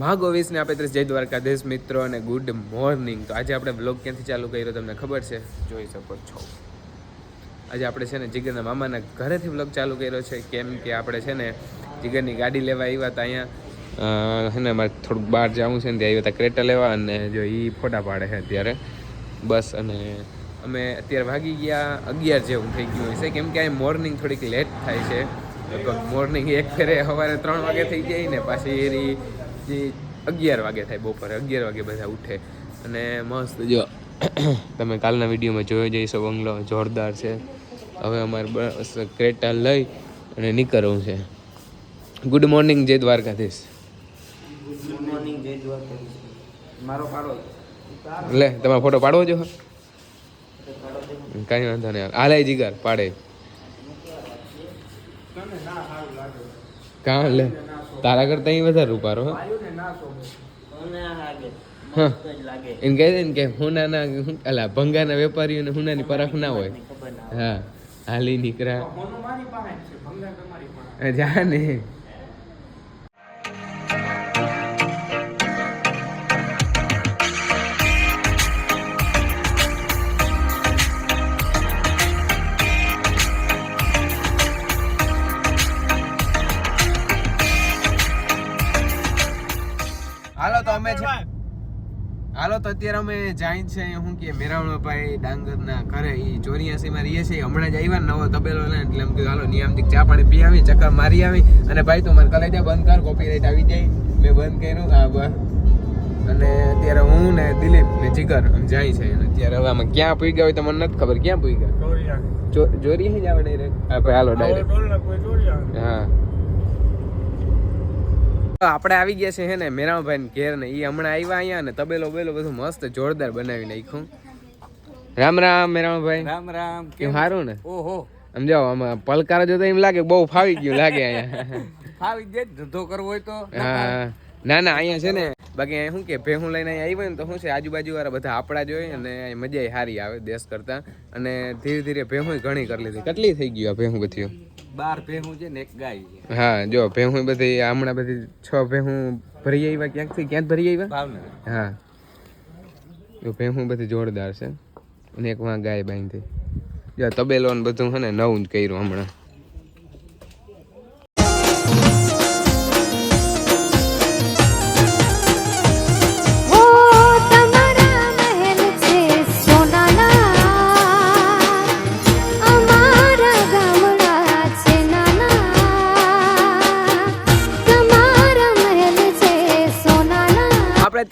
ભાગો વીસ આપણે ત્રીસ. જય દ્વારકાધીશ મિત્રો અને ગુડ મોર્નિંગ તો આજે આપણે બ્લોગ ક્યાંથી ચાલુ કર્યો તમને ખબર છે? જોઈ શકો છો. આજે આપણે છે ને જીગરના મામાના ઘરેથી બ્લોગ ચાલુ કર્યો છે. કેમ કે આપણે છે ને જીગરની ગાડી લેવા આવ્યા હતા અહીંયા. છે ને મારે થોડુંક બહાર જવું છે ને ત્યાં આવ્યા હતા ક્રેટા લેવા અને જો એ ફોટા પાડે છે અત્યારે. બસ અને અમે અત્યારે વાગી ગયા અગિયાર જેવું થઈ ગયું હશે. કેમ કે અહીં મોર્નિંગ થોડીક લેટ થાય છે. મોર્નિંગ એક ફેરે સવારે ત્રણ વાગે થઈ જાય ને પાછી એરી જે અગિયાર વાગે થાય બપોરે અગિયાર વાગે બધા ઉઠે. અને મસ્ત જો તમે કાલના વિડીયોમાં જોઈ જઈશો બંગલો જોરદાર છે. હવે અમારે બસ ક્રેટા લઈ અને નીકળવું છે. ગુડ મોર્નિંગ જય દ્વારકાધીશ. ગુડ મોર્નિંગ જય દ્વારકાધીશ. મારો પાડો. લે તમારો ફોટો પાડવો જો. કાંઈ વાંધો નહીં. હાલે જીગર પાડે. કાં લે? તારા કરતા અહીં વધારે રૂપારો હો. એને કહે છે ને કે હુનાના અલા ભંગાના વેપારીઓને હુનાની પરખ ના હોય. હા હાલી નીકળ્યા. જા અત્યારે અમે જાય છે શું કે મેરાવણભાઈ ડાંગરના ઘરે. એ ચોર્યાસી માં રહીએ છીએ. હમણાં જ આવ્યા નવો તબેલો લઈને એટલે એમ કીધું હાલો નિયમથી ચા પાણી પી આવી ચક્કર મારી આવી. અને ભાઈ તું મને કલેજા બંધ કર કોપીરાઇટ આવી જાય. મેં બંધ કર્યું. હા બસ અને અત્યારે હું ને દિલીપ ને જીગર જાય છે. અને અત્યારે હવે આમાં ક્યાં પૂઈ ગયા હોય તો મને નથી ખબર. ક્યાં પૂઈ ગયા? ચોરી જ આવે ડાયરેક્ટ હાલો ડાયરેક્ટ હા. આપણે આવી ગયા છે હે ને ઘેર ને એ હમણાં આવ્યા અહીંયા ને તબેલો બેલો બધું મસ્ત જોરદાર બનાવી નાખ્યું. રામ રામ મેરામભાઈ રામ રામ કેમ સારું ને? ઓહો. સમજાવો આમાં પલકાર જોતા એમ લાગે બહુ ફાવી ગયું લાગે અહીંયા. ફાવી જાય ધંધો કરવો હોય તો. હા ના ના અહીંયા છે ને બાકી અહીંયા શું કે ભેહું લઈને અહીંયા આવ્યો ને તો શું છે આજુબાજુ વાળા બધા આપણા જોઈએ અને મજા સારી આવે દેશ કરતા. અને ધીરે ધીરે ભેહું ઘણી કરી લીધી. કેટલી થઈ ગયું આ ભેહું બધી બાર ભેહું છે ને એક ગાય છે. હા જો ભેહું બધી હમણાં બધી છ ભેહું ભરી આવ્યા ક્યાંકથી? ક્યાં ભરી આવ્યા? ભાવનગર. હા. જો ભેહું બધી જોરદાર છે. અને એક વાં ગાય બાંધી. જો તબેલો ને બધું છે ને નવું જ કર્યું હમણાં.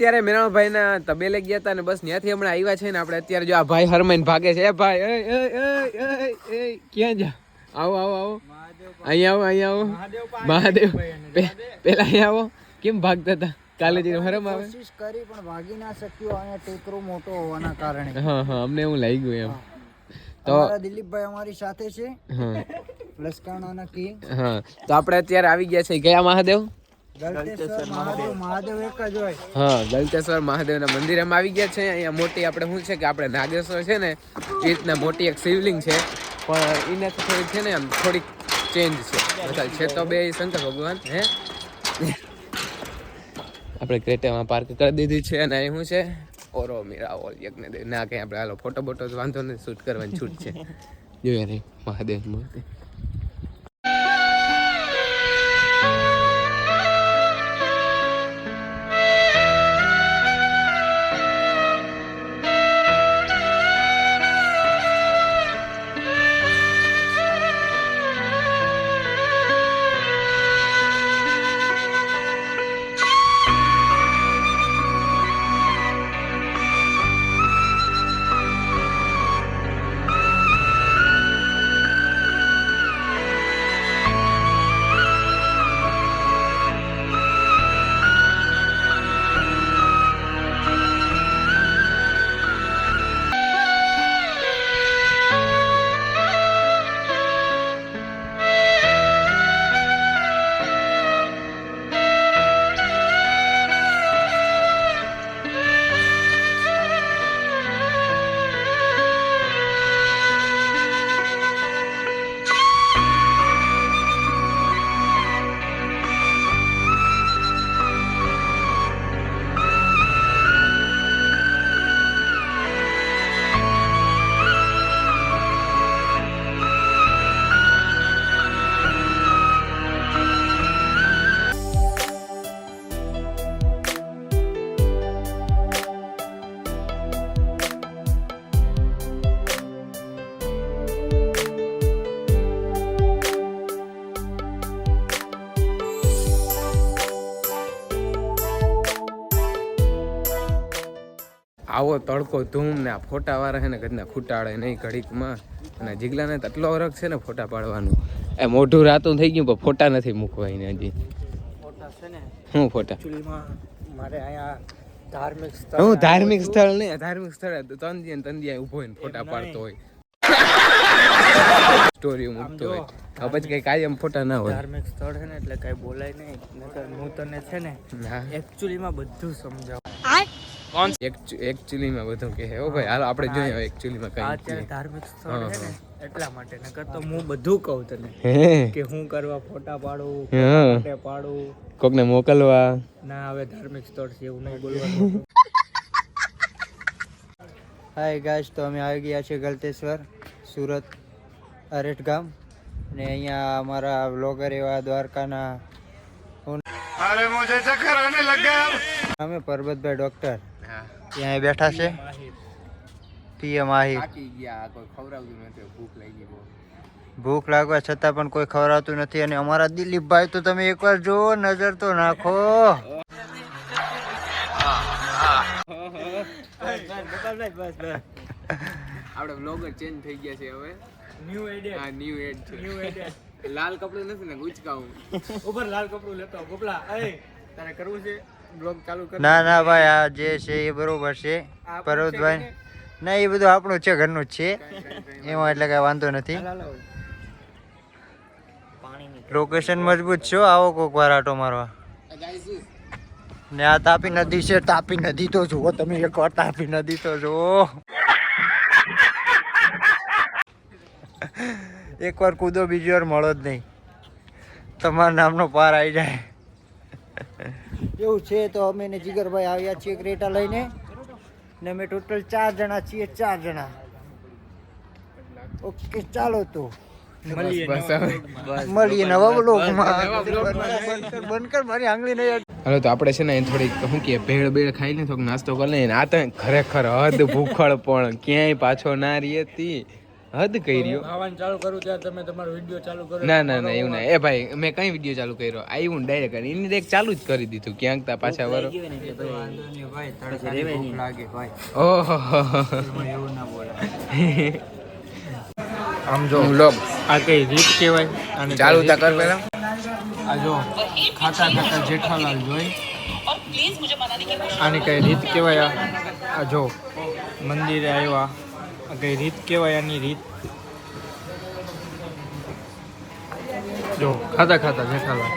અત્યારે મેરાણભાઈ ના તબેલે ગયા હતા ને બસ ત્યાંથી હમણાં આવ્યા છે ને આપણે અત્યારે જો આ ભાઈ હરમાઈને ભાગે છે. એ ભાઈ એ એ એ એ એ ક્યાં જા? આવો આવો આવો. અહીંયા આવો અહીંયા આવો. મહાદેવ. પેલા અહીંયા આવો. કેમ ભાગતા હતા? કાલે જે હરમ આવે. કોશિશ કરી પણ ભાગી ના શક્યો અહીંયા ટેકરો મોટો હોવાના કારણે. હા હા અમને એવું લાગ્યું એમ. તો દિલીપભાઈ અમારી સાથે છે. હા. લસકાણાના કિંગ. હા. તો આપણે અત્યારે આવી ગયા છે. ગયા મહાદેવ? ગલતેશ્વર મહાદેવ. મહાદેવ. એક જ હોય. હા મહાદેવના મંદિરમાં આવી ગયા છે. અહીંયા મોટી આપણે શું છે કે આપણે નાગેશ્વર છે ને એ રીતના મોટી એક શિવલિંગ છે. પણ એને થોડીક છે ને આમ થોડીક ચેન્જ છે. બધા છે તો બે શંકર ભગવાન હે? આપણે ક્રેટામાં પાર્ક કરી દીધી છે અને અહીં શું છે? ઓરો મીરા ઓલ યજ્ઞદેવ ના કંઈ આપણે હાલો ફોટો બોટો વાંધો ને શૂટ કરવાની છૂટ છે. જોઈએ રે મહાદેવ મૂર્તિ આવો તડકો ધૂમ ને આ ફોટા વાળા છે ને ઘરના ખૂટાડે નહીં ઘડીકમાં અને જીગલાને તો એટલો વરખ છે ને ફોટા પાડવાનું. એ મોઢું રાતું થઈ ગયું પણ ફોટા નથી મૂકવા એને હજી. ફોટા છે ને? શું ફોટા? મારે અહીંયા ધાર્મિક સ્થળ હું ધાર્મિક સ્થળ નહીં ધાર્મિક સ્થળ તંદિયા તંદિયા ઊભો હોય ને ફોટા પાડતો હોય. સ્ટોરી મૂકતો હોય. હવે પછી કઈ કાયમ ફોટા ના હોય. ધાર્મિક સ્થળ છે ને એટલે કઈ બોલાય નહીં. નકર હું તને છે ને એકચ્યુઅલીમાં બધું સમજાવું. એકચ્યુઅલીમાં બધું કહે ઓ ભાઈ હાલ આપણે જોઈએ એકચ્યુઅલીમાં કઈ. અત્યારે ધાર્મિક સ્થળ છે ને એટલા માટે. નકર તો હું બધું કહું તને. કે હું કરવા ફોટા પાડું. માટે પાડું. કોકને મોકલવા. ના હવે ધાર્મિક સ્થળ છે એવું નહીં બોલવાનું. હાય ગાઈસ તો અમે આવી ગયા છે ગલતેશ્વર સુરત અરેઠ ગામ ને અહીંયા અમારા બ્લોગર એવા દ્વારકાના અરે મુજે ચક્કર આને લગા અમે પરબતભાઈ ડોક્ટર. ત્યાં બેઠા છે. પીએમ આહિર થાકી ગયા કોઈ ખવડાવતું નથી ભૂખ લાગી બહુ. ભૂખ લાગવા છતાં પણ કોઈ ખવડાવતું નથી. અને અમારા દિલીપભાઈ તો તમે એકવાર જોવો નજર તો નાખો. આપણે બ્લોગર ચેન્જ થઈ ગયા છે હવે. ન્યુ હા ન્યુ એડ છે. લાલ કપડું નથી ને ગુચકાવું. ઉપર લાલ કપડું લેતો ગોપલા એ તારે કરવું છે? બ્લોગ ચાલુ કર. ના ના ભાઈ આ જે છે એ બરોબર છે. પર્વતભાઈ. ના એ બધું આપણું જ છે ઘરનું જ છે. એમાં એટલે કઈ વાંધો નથી. લોકેશન મજબૂત છો આવો કોક વાર આટો મારવા. ને આ તાપી નદી છે તાપી નદી તો જુઓ તમે એક વાર તાપી નદી તો જુઓ. એક વાર કૂદો બીજી વાર મળો જ નહીં. તમારા નામનો પાર આવી જાય. એવું છે તો અમે ને જીગરભાઈ આવ્યા છીએ ક્રેટા લઈને ને અમે ટોટલ ચાર જણા છીએ ચાર જણા. ઓકે ચાલો તો. મળીએ નવા બ્લોગમાં બંધ કર, બંધ કર મારી આંગળી નહીં હાલો તો આપણે છે ને થોડીક શું કે ભેળ બેળ ખાઈને થોડોક નાસ્તો કરી લઈએ. આ તો ખરેખર હદ ભૂખળ પણ ક્યાંય પાછો ના રહી હતી હદ કરી રહ્યો ખાવાનું ચાલુ કરું ત્યારે તમે તમારો વીડિયો ચાલુ કરો. ના ના ના એવું ના. એ ભાઈ મેં કઈ વીડિયો ચાલુ કર્યો? આવ્યું હું ડાયરેક્ટ એની એક ચાલુ જ કરી દીધું ક્યાંક તા પાછા વરો. લાગે ભાઈ. ઓહો. એવું ના બોલાય આમ જો બ્લોગ આ કઈ રીત કહેવાય? અને ચાલુ તા કર પેલા. આ જો ખાતા ખાતા જેઠાલાલ જોઈ. આની કઈ રીત કહેવાય આ? આ જો મંદિરે આવ્યા. આ કઈ રીત કહેવાય આની રીત. જો ખાતા ખાતા જેઠાલાલ.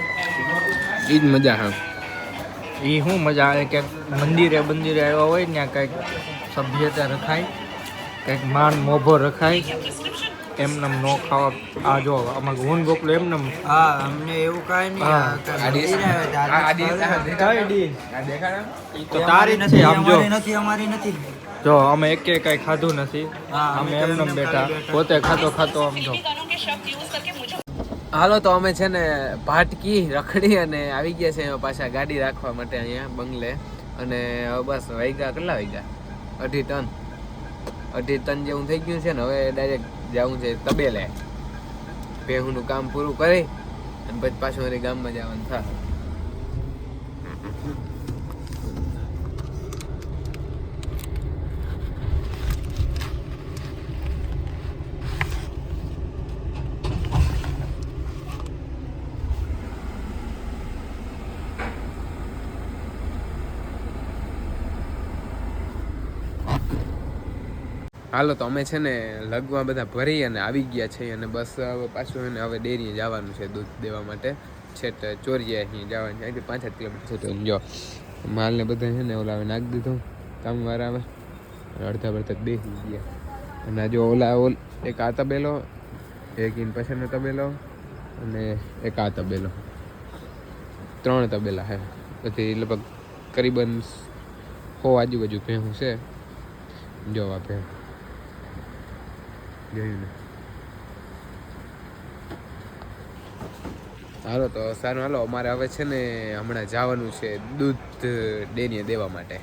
એ જ મજા હા એ શું મજા આવે? ક્યાંક મંદિરે મંદિરે આવ્યા હોય ત્યાં કંઈક સભ્યતા રખાય કંઈક માન મોભો રખાય એમને નો ખાવા આ જો અમારે ગુણ ગોપલો એમને હા અમને એવું કાંઈ નહીં? તો તારી નથી આમ જો. નથી અમારી નથી. જો અમે એક કઈ ખાધું નથી. અમે એમને બેઠા. પોતે ખાતો ખાતો આમ જો. હાલો તો અમે છે ને ભાટકી રખડી અને આવી ગયા છે પાછા ગાડી રાખવા માટે અહીંયા બંગલે. અને બસ વાગ્યા કેટલા વાગ્યા? અઢી ટન અઢી ટન જેવું થઈ ગયું છે ને હવે ડાયરેક્ટ જવું છે તબેલે. ભેહુંનું કામ પૂરું કરી અને પછી પાછું મારી ગામમાં જવાનું થાય. હાલો તો અમે છે ને લગવા બધા ભરી અને આવી ગયા છે અને બસ હવે પાછું એને હવે ડેરીએ જવાનું છે દૂધ દેવા માટે. છેટ ચોરીએ અહીં જવાનું છે. પાંચ જ કિલોમીટર છે જો. માલને બધા છે ને ઓલા નાખી દીધું. કામ આવે. અને અડધા અડધા બેસી ગયા. અને જો ઓલા ઓલ એક આ તબેલો, એક ઇન પછીનો તબેલો અને એક આ તબેલો. ત્રણ તબેલા હે. પછી લગભગ કરીબન હો આજુબાજુ ભેહું છે. જોવા ભેહ. જોયું ને હાલો તો સારું, હાલો, અમારે હવે છે ને હમણાં જવાનું છે દૂધ ડેરીએ દેવા માટે.